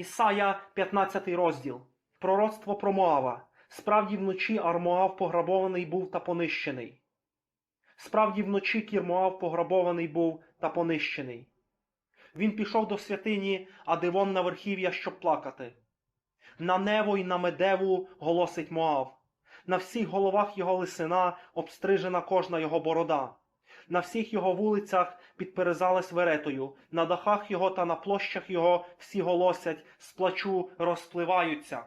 Ісая, 15 розділ. Пророцтво про Моава. Справді вночі Армоав пограбований був та понищений. Справді вночі кір Моав пограбований був та понищений. Він пішов до святині, а дивон на верхів'я, щоб плакати. На Нево й на Медеву голосить Моав. На всіх головах його лисина обстрижена кожна його борода. На всіх його вулицях підперезались веретою, на дахах його та на площах його всі голосять, з плачу розпливаються.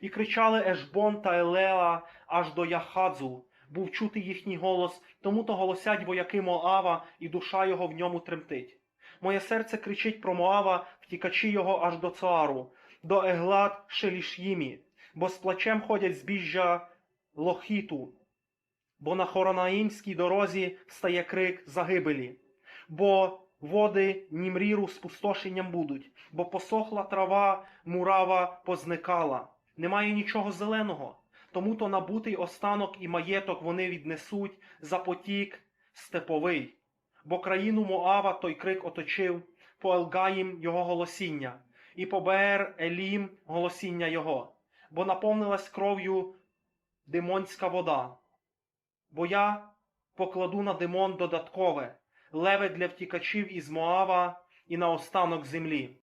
І кричали Ешбон та Елеа аж до Яхадзу. Був чути їхній голос, тому то голосять вояки Моава, і душа його в ньому тремтить. Моє серце кричить про Моава, втікачі його аж до Цоару, до Еглад Шеліш'їмі, бо з плачем ходять збіжжя Лохіту, бо на Хоронаїмській дорозі стає крик загибелі, бо води Німріру спустошенням будуть, бо посохла трава, мурава позникала, немає нічого зеленого, тому то набутий останок і маєток вони віднесуть за потік степовий, бо країну Моава той крик оточив, по Елгаїм його голосіння, і по Беер Елім голосіння його, бо наповнилась кров'ю димонська вода. Бо я покладу на димон додаткове, леве для втікачів із Моава і на останок землі.